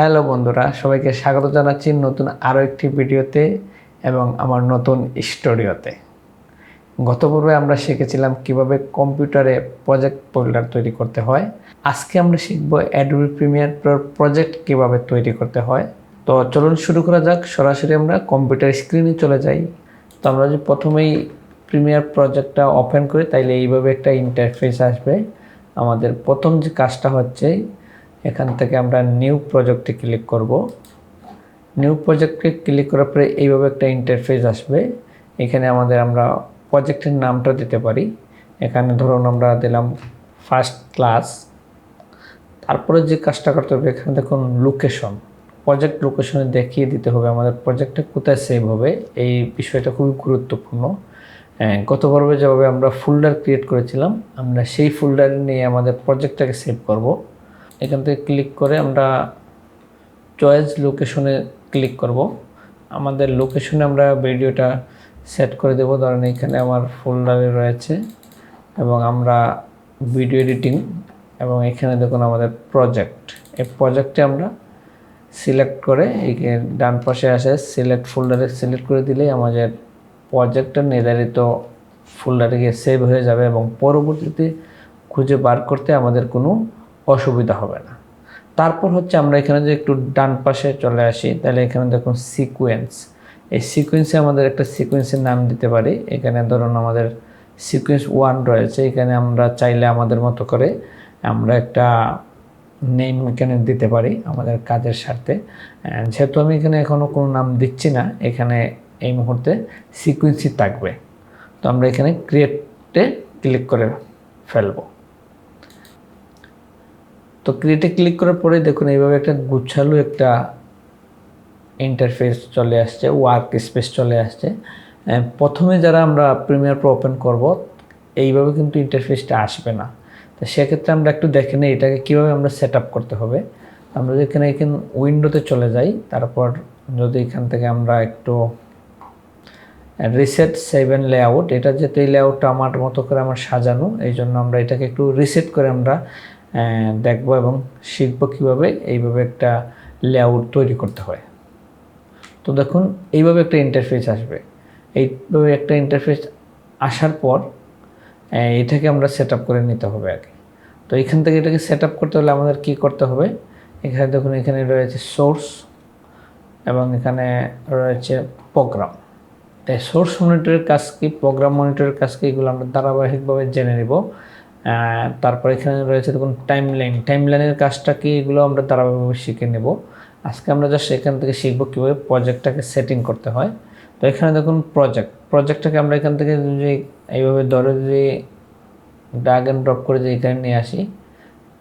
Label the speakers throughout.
Speaker 1: Hello বন্ধুরা, সবাইকে স্বাগত জানাচ্ছি নতুন আরও একটি ভিডিওতে এবং আমার নতুন স্টুডিওতে। গত পর্বে আমরা শিখেছিলাম কীভাবে কম্পিউটারে প্রজেক্ট ফোল্ডার তৈরি করতে হয়। আজকে আমরা শিখব অ্যাডোবি প্রিমিয়ার প্রোর প্রজেক্ট কীভাবে তৈরি করতে হয়। তো চলুন শুরু করা যাক, সরাসরি আমরা কম্পিউটার স্ক্রিনে চলে যাই। তো আমরা যদি প্রথমেই প্রিমিয়ার প্রজেক্টটা ওপেন করি, তাইলে এইভাবে একটা ইন্টারফেস আসবে। আমাদের প্রথম যে কাজটা হচ্ছে এখান থেকে আমরা নিউ প্রজেক্টে ক্লিক করব। নিউ প্রজেক্টে ক্লিক করার পরে এইভাবে একটা ইন্টারফেস আসবে। এখানে আমাদের আমরা প্রজেক্টের নামটা দিতে পারি। এখানে ধরুন আমরা দিলাম ফার্স্ট ক্লাস তারপরে যে কাজটা করতে হবে এখানে দেখুন লোকেশন প্রজেক্ট লোকেশনে দেখিয়ে দিতে হবে আমাদের প্রজেক্টটা কোথায় সেভ হবে। এই বিষয়টা খুবই গুরুত্বপূর্ণ। হ্যাঁ, পর্বে যেভাবে আমরা ফোল্ডার ক্রিয়েট করেছিলাম আমরা সেই ফোল্ডার নিয়ে আমাদের প্রজেক্টটাকে সেভ করব। এখান থেকে ক্লিক করে আমরা চয়েস লোকেশনে ক্লিক করব। আমাদের লোকেশনে আমরা ভিডিওটা সেট করে দেবো। ধরেন এখানে আমার ফোল্ডারে রয়েছে এবং আমরা ভিডিও এডিটিং এবং এখানে দেখুন আমাদের প্রজেক্ট এই প্রজেক্টে আমরা সিলেক্ট করে এই ডান পাশে আসে সিলেক্ট ফোল্ডারে সিলেক্ট করে দিলেই আমাদের প্রজেক্টটা নির্ধারিত ফোল্ডারে গিয়ে সেভ হয়ে যাবে এবং পরবর্তীতে খুঁজে বার করতে আমাদের কোনো অসুবিধা হবে না। তারপর হচ্ছে আমরা এখানে যে একটু ডান পাশে চলে আসি, তাহলে এখানে দেখুন সিকোয়েন্স এই সিকোয়েন্সে আমাদের একটা সিকোয়েন্সের নাম দিতে পারি। এখানে ধরুন আমাদের সিকোয়েন্স ওয়ান রয়েছে। এখানে আমরা চাইলে আমাদের মতো করে আমরা একটা নেম এখানে দিতে পারি আমাদের কাজের স্বার্থে। যেহেতু আমি এখানে এখনও কোনো নাম দিচ্ছি না, এখানে এই মুহূর্তে সিকোয়েন্সই থাকবে। তো আমরা এখানে ক্রিয়েটে ক্লিক করে ফেলব। তো ক্রিয়েটে ক্লিক করার পরে দেখুন এইভাবে একটা গুছালো একটা ইন্টারফেস চলে আসছে ওয়ার্ক স্পেস চলে আসছে। প্রথমে যারা আমরা প্রিমিয়ার প্রো ওপেন করব, এইভাবে কিন্তু ইন্টারফেসটা আসবে না। তো সেক্ষেত্রে আমরা একটু দেখে নিই এটাকে কীভাবে আমরা সেট করতে হবে। আমরা যেখানে এখানে উইন্ডোতে চলে যাই, তারপর যদি এখান থেকে আমরা একটু রিসেট সেভেন লেআউট এটা যেহেতু এই লেআউটটা আমার মতো করে আমার সাজানো এই জন্য আমরা এটাকে একটু রিসেট করে আমরা দেখব এবং শিখব কীভাবে এইভাবে একটা লেআউট তৈরি করতে হয়। তো দেখুন, এইভাবে একটা ইন্টারফেস আসবে। এইভাবে একটা ইন্টারফেস আসার পর এটাকে আমরা সেট করে নিতে হবে আগে। তো এখান থেকে এটাকে সেট করতে হলে আমাদের কি করতে হবে? এখানে দেখুন, এখানে রয়েছে সোর্স এবং এখানে রয়েছে প্রোগ্রাম তাই সোর্স মনিটরের কাজ কি? প্রোগ্রাম মনিটরের কাজ কি? এগুলো আমরা ধারাবাহিকভাবে জেনে নেব। তারপর এখানে রয়েছে দেখুন টাইম লাইন টাইম লাইনের কাজটা কি? এগুলো আমরা ধারাবাহিকভাবে শিখে নেব। আজকে আমরা জাস্ট এখান থেকে শিখব কীভাবে প্রজেক্টটাকে সেটিং করতে হয়। তো এখানে দেখুন প্রজেক্ট প্রজেক্টটাকে আমরা এখান থেকে যদি এইভাবে ধরে যদি ড্রাগ অ্যান্ড ড্রপ করে যদি এখানে নিয়ে আসি,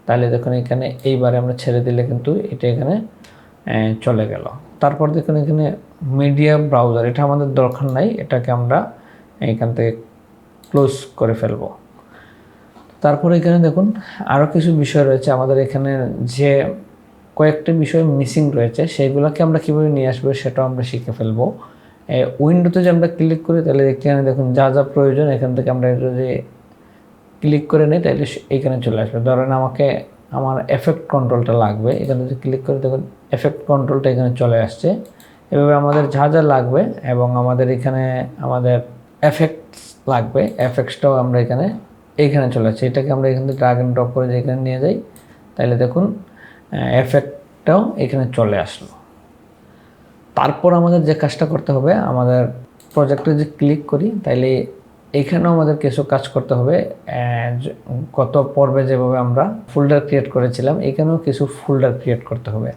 Speaker 1: তাহলে দেখুন এখানে এইবারে আমরা ছেড়ে দিলে কিন্তু এটা এখানে চলে গেল। তারপর দেখুন এখানে মিডিয়া ব্রাউজার এটা আমাদের দরকার নাই। এটাকে আমরা এখান থেকে ক্লোজ করে ফেলব। তারপরে এখানে দেখুন আরও কিছু বিষয় রয়েছে। আমাদের এখানে যে কয়েকটি বিষয় মিসিং রয়েছে সেইগুলোকে আমরা কীভাবে নিয়ে আসব সেটাও আমরা শিখে ফেলব। উইন্ডোতে যে আমরা ক্লিক করি, তাহলে এখানে দেখুন যা যা প্রয়োজন, এখান থেকে আমরা যদি ক্লিক করে নিই, তাহলে এইখানে চলে আসবে। ধরেন আমাকে আমার এফেক্ট কন্ট্রোলটা লাগবে। এখানে যদি ক্লিক করে দেখুন এফেক্ট কন্ট্রোলটা এখানে চলে আসছে। এভাবে আমাদের যা যা লাগবে এবং আমাদের এখানে আমাদের এফেক্টস লাগবে। এফেক্টসটাও আমরা এখানে এইখানে চলে আসছে। এটাকে আমরা এখান থেকে ড্রাগ ড্রপ করে যে এখানে নিয়ে যাই, তাহলে দেখুন এফেক্টটাও এখানে চলে আসলো। তারপর আমাদের যে কাজটা করতে হবে, আমাদের প্রজেক্টে যে ক্লিক করি, তাইলে এখানেও আমাদের কিছু কাজ করতে হবে। গত পর্বে যেভাবে আমরা ফোল্ডার ক্রিয়েট করেছিলাম, এখানেও কিছু ফোল্ডার ক্রিয়েট করতে হবে।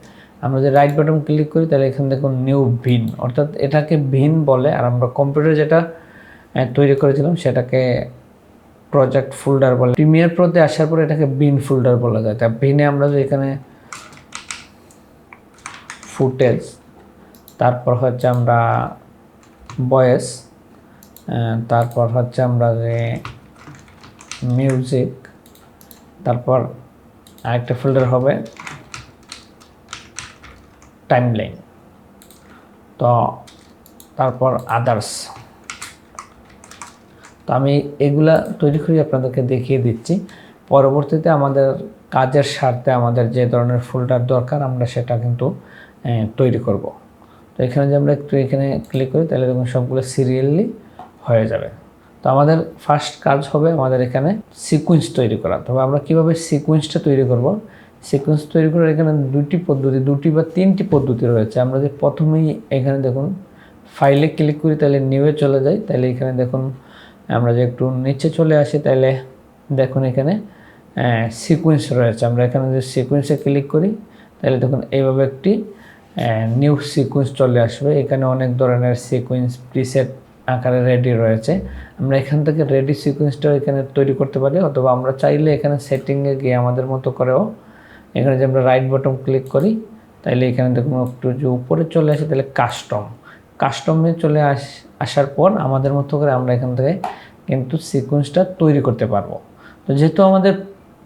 Speaker 1: আমরা যদি রাইট বাটন ক্লিক করি, তাহলে এখানে দেখুন নিউ ভিন অর্থাৎ এটাকে ভিন বলে, আর আমরা কম্পিউটার যেটা তৈরি করেছিলাম, সেটাকে প্রজেক্ট ফোল্ডার বলে। প্রিমিয়ার প্রোতে আসার পরে এটাকে বিন ফোল্ডার বলা যায়। তা ভিনে আমরা যে এখানে ফুটেজ তারপর হচ্ছে আমরা ভয়েস তারপর হচ্ছে আমরা যে মিউজিক তারপর আরেকটা ফোল্ডার হবে টাইমলাইন তো তারপর আদার্স তো আমি এগুলা তৈরি করে আপনাদেরকে দেখিয়ে দিচ্ছি। পরবর্তীতে আমাদের কাজের স্বার্থে আমাদের যে ধরনের ফুলটার দরকার, আমরা সেটা কিন্তু তৈরি করব। তো এখানে যে আমরা একটু এখানে ক্লিক করি, তাহলে দেখুন সবগুলো সিরিয়ালি হয়ে যাবে। তো আমাদের ফার্স্ট কাজ হবে আমাদের এখানে সিকুয়েন্স তৈরি করা। তবে আমরা কীভাবে সিকুয়েন্সটা তৈরি করব? সিকুয়েন্স তৈরি করার এখানে দুটি পদ্ধতি, দুটি বা তিনটি পদ্ধতি রয়েছে। আমরা যে প্রথমেই এখানে দেখুন ফাইলে ক্লিক করি, তাহলে নিউয়ে চলে যাই। তাহলে এখানে দেখুন আমরা যে একটু নিচে চলে আসি তাহলে দেখুন এখানে সিকুয়েন্স রয়েছে। আমরা এখানে যে সিকুয়েন্সে ক্লিক করি, তাহলে দেখুন এইভাবে একটি নিউ সিকুয়েন্স চলে আসবে। এখানে অনেক ধরনের সিকুয়েন্স প্রিসেট আকারে রেডি রয়েছে। আমরা এখান থেকে রেডি সিকুয়েন্সটা এখানে তৈরি করতে পারি, অথবা আমরা চাইলে এখানে সেটিংয়ে গিয়ে আমাদের মতো করেও এখানে যে আমরা রাইট বটম ক্লিক করি তাইলে এখানে দেখুন একটু যে উপরে চলে আসে, তাহলে কাস্টম কাস্টমে চলে আস আসার পর আমাদের মতো করে আমরা এখান থেকে কিন্তু সিকুয়েন্সটা তৈরি করতে পারব। তো যেহেতু আমাদের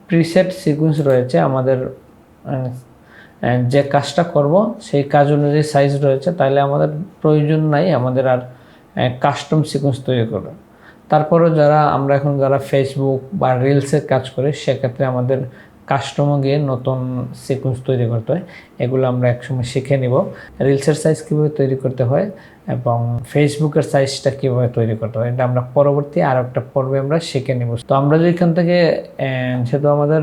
Speaker 1: প্রিসেট সিকুয়েন্স রয়েছে, আমাদের যে কাজটা করব, সেই কাজ অনুযায়ী সাইজ রয়েছে, তাহলে আমাদের প্রয়োজন নাই আমাদের আর কাস্টম সিকোয়েন্স তৈরি করবে তারপরেও যারা, আমরা এখন যারা ফেসবুক বা রিলসের কাজ করি, সেক্ষেত্রে আমাদের কাস্টমও গিয়ে নতুন সিকোয়েন্স তৈরি করতে হয়। এগুলো আমরা একসময় শিখে নিব। রিলসের সাইজ কীভাবে তৈরি করতে হয় এবং ফেসবুকের সাইজটা কীভাবে তৈরি করতে হয়, এটা আমরা পরবর্তী আর একটা পর্বে আমরা শিখে নিব। তো আমরা যদি এখান থেকে যেহেতু আমাদের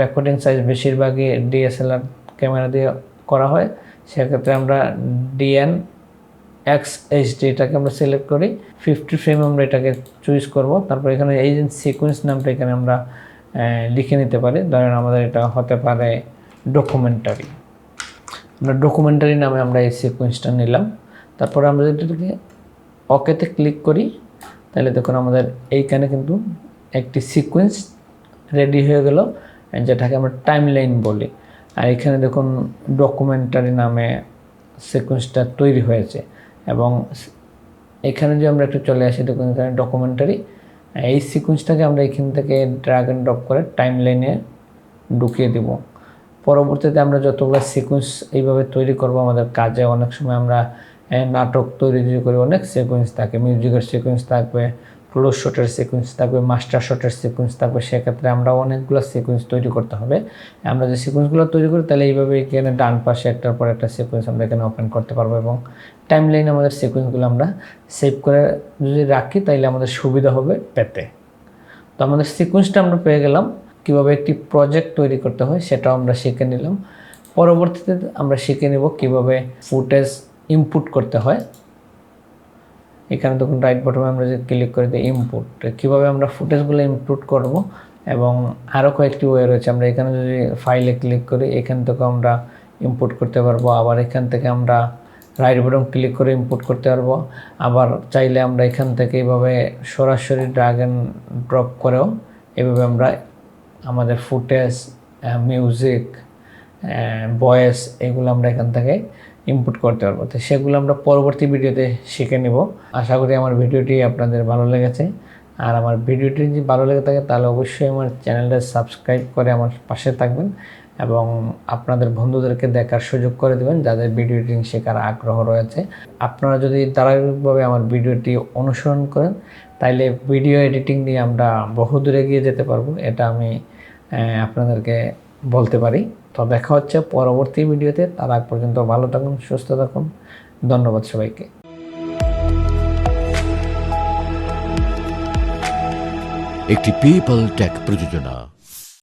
Speaker 1: রেকর্ডিং সাইজ বেশিরভাগই ডিএসএলআর ক্যামেরা দিয়ে করা হয়, সেক্ষেত্রে আমরা ডিএন এক্স এইচডি এটাকে আমরা সিলেক্ট করি ফিফটি ফ্রেম আমরা এটাকে চুজ করব। তারপর এখানে এই যে সিকোয়েন্স নামটা এখানে আমরা লিখে নিতে পারি। ধরেন আমাদের এটা হতে পারে ডকুমেন্টারি আমরা ডকুমেন্টারি নামে আমরা এই সিকোয়েন্সটা নিলাম। তারপরে আমরা যদি এটাকে ওকেতে ক্লিক করি, তাহলে দেখুন আমাদের এইখানে কিন্তু একটি সিকোয়েন্স রেডি হয়ে গেল, যেটাকে আমরা টাইম লাইন বলি। আর এখানে দেখুন ডকুমেন্টারি নামে সিকোয়েন্সটা তৈরি হয়েছে। এবং এখানে যে আমরা একটু চলে আসি, দেখুন এখানে ডকুমেন্টারি এই সিকোয়েন্সটাকে আমরা এখান থেকে ড্রাগ অ্যান্ড ড্রপ করে টাইম লাইনে ঢুকিয়ে দিব। পরবর্তীতে আমরা যতগুলো সিকোয়েন্স এইভাবে তৈরি করব, আমাদের কাজে অনেক সময় আমরা নাটক তৈরি করি, অনেক সিকোয়েন্স থাকে মিউজিকের সিকোয়েন্স থাকবে ক্লোজ শটের সিকোয়েন্স থাকবে মাস্টার শটের সিকোয়েন্স থাকবে, সেক্ষেত্রে আমরা অনেকগুলো সিকোয়েন্স তৈরি করতে হবে। আমরা যে সিকোয়েন্সগুলো তৈরি করি, তাহলে এইভাবে এখানে ডান পাশে একটার পর একটা সিকোয়েন্স আমরা এখানে ওপেন করতে পারব এবং টাইম লাইনে আমাদের সিকোয়েন্সগুলো আমরা সেভ করে যদি রাখি তাহলে আমাদের সুবিধা হবে পেতে। তো আমাদের সিকোয়েন্সটা আমরা পেয়ে গেলাম। কীভাবে একটি প্রজেক্ট তৈরি করতে হয়, সেটাও আমরা শিখে নিলাম। পরবর্তীতে আমরা শিখে নেব কীভাবে ফুটেজ ইনপুট করতে হয়। এখানে তখন রাইট বটমে আমরা যে ক্লিক করে দিই ইনপুট কীভাবে আমরা ফুটেজগুলো ইনপুট করব? এবং আরও কয়েকটি ওয়ে রয়েছে। আমরা এখানে যদি ফাইলে ক্লিক করি, এখান থেকে আমরা ইনপুট করতে পারব। আবার এখান থেকে আমরা রাইট বটন ক্লিক করে ইনপুট করতে পারব। আবার চাইলে আমরা এখান থেকে এইভাবে সরাসরি ড্রাগ অ্যান্ড ড্রপ করেও এভাবে আমরা আমাদের ফুটেজ মিউজিক ভয়েস এগুলো আমরা এখান থেকে ইনপুট করতে পারব। তো সেগুলো আমরা পরবর্তী ভিডিওতে শিখে নেব। আশা করি আমার ভিডিওটি আপনাদের ভালো লেগেছে। আর আমার ভিডিওটি যদি ভালো লেগে থাকে, তাহলে অবশ্যই আমার চ্যানেলটা সাবস্ক্রাইব করে আমার পাশে থাকবেন এবং আপনাদের বন্ধুদেরকে দেখার সুযোগ করে দেবেন, যাদের ভিডিও এডিটিং শেখার আগ্রহ রয়েছে। আপনারা যদি ধারাবাহিকভাবে আমার ভিডিওটি অনুসরণ করেন, তাইলে ভিডিও এডিটিং নিয়ে আমরা বহু দূরে গিয়ে যেতে পারব। এটা আমি আপনাদেরকে বলতে পারি। তো দেখা হচ্ছে পরবর্তী ভিডিওতে। তার আগ পর্যন্ত ভালো থাকুন, সুস্থ থাকুন। ধন্যবাদ সবাইকে।
Speaker 2: একটি পেপাল ট্যাক প্রযোজনা।